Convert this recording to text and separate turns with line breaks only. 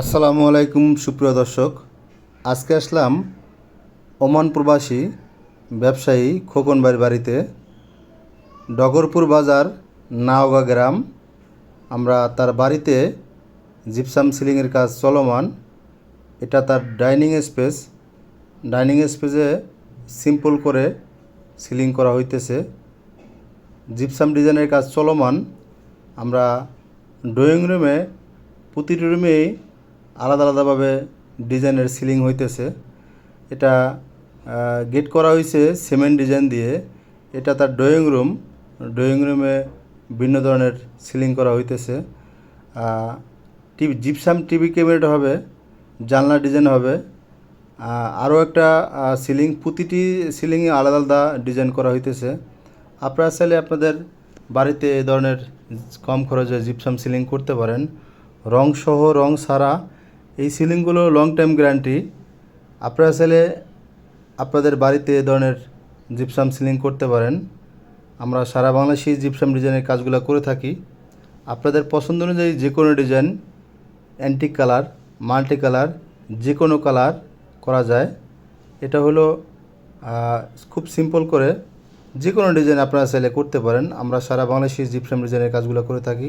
আসসালামু আলাইকুম, সুপ্রিয় দর্শক। আজকে আসলাম ওমান প্রবাসী ব্যবসায়ী খোকন বাড়িতে। ডগরপুর বাজার নাওগা গ্রাম। আমরা তার বাড়িতে জিপসাম সিলিংয়ের কাজ চলমান। এটা তার ডাইনিং স্পেস। ডাইনিং স্পেসে সিম্পল করে সিলিং করা হইতেছে। জিপসাম ডিজাইনের কাজ চলমান। আমরা ড্রয়িং রুমে, প্রতিটি রুমেই আলাদা আলাদাভাবে ডিজাইনের সিলিং হইতেছে। এটা গেট করা হয়েছে সিমেন্ট ডিজাইন দিয়ে। এটা তার ড্রয়িং রুম ড্রয়িং রুমে ভিন্ন ধরনের সিলিং করা হইতেছে। টিভি জিপসাম টিভি ক্যাবিনেট হবে, জানলা ডিজাইন হবে। আরও একটা সিলিং, প্রতিটি সিলিংয়ে আলাদা আলাদা ডিজাইন করা হইতেছে। আপনারা চাইলে আপনাদের বাড়িতে এ ধরনের কম খরচে জিপসাম সিলিং করতে পারেন। রং সহ রং ছাড়া এই সিলিংগুলো লং টাইম গ্যারান্টি আপনারা চাইলে আপনাদের বাড়িতে এ ধরনের জিপসাম সিলিং করতে পারেন। আমরা সারা বাংলাদেশি জিপসাম ডিজাইনের কাজগুলো করে থাকি। আপনাদের পছন্দ অনুযায়ী যে কোনো design antique colour multi colour যে কোনো কালার করা যায়। এটা হলো খুব সিম্পল করে যে কোনো ডিজাইন আপনারা চাইলে করতে পারেন। আমরা সারা বাংলাদেশি জিপসাম ডিজাইনের কাজগুলো করে থাকি।